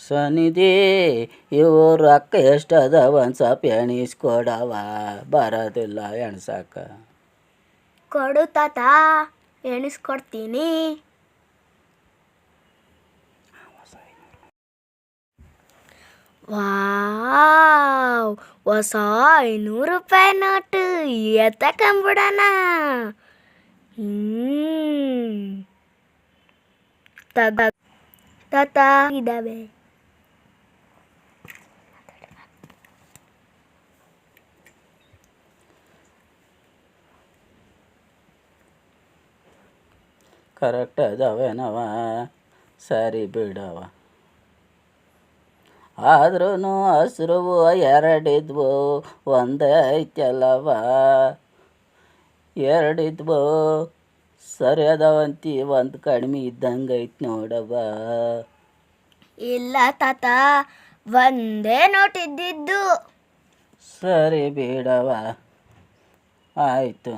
ಸನಿಧಿ, ಇವು ರೊಕ್ಕ ಎಷ್ಟದ ಒಂದು ಸ್ವಲ್ಪ ಎಣಿಸ್ಕೊಡವ ಬರೋದಿಲ್ಲ ಎಣ್ಸಕ್ಕ ಕೊಡು ತಾತ ಎಣಿಸ್ಕೊಡ್ತೀನಿ ವಾವ್, ಹೊಸ ಐನೂರು ರೂಪಾಯಿ ನೋಟು ಎತ್ತಕೊಂಬಿಡಣ ಹ್ಮ್. ತಾತ ತಾತ ಕರೆಕ್ಟ್ ಅದಾವೇನವ? ಸರಿ ಬಿಡವ. ಆದ್ರೂ ಹಸಿರು ಎರಡಿದ್ವು ಒಂದೇ ಐತಲ್ಲವ? ಎರಡಿದ್ವು ಸರಿ ಅದಾವಂತಿ ಒಂದು ಕಡಿಮೆ ಇದ್ದಂಗೆ ಐತೆ ನೋಡವ. ಇಲ್ಲ ತಾತ ಒಂದೇ ನೋಟ್ ಇದ್ದಿದ್ದು ಸರಿ ಬಿಡವ. ಆಯಿತು.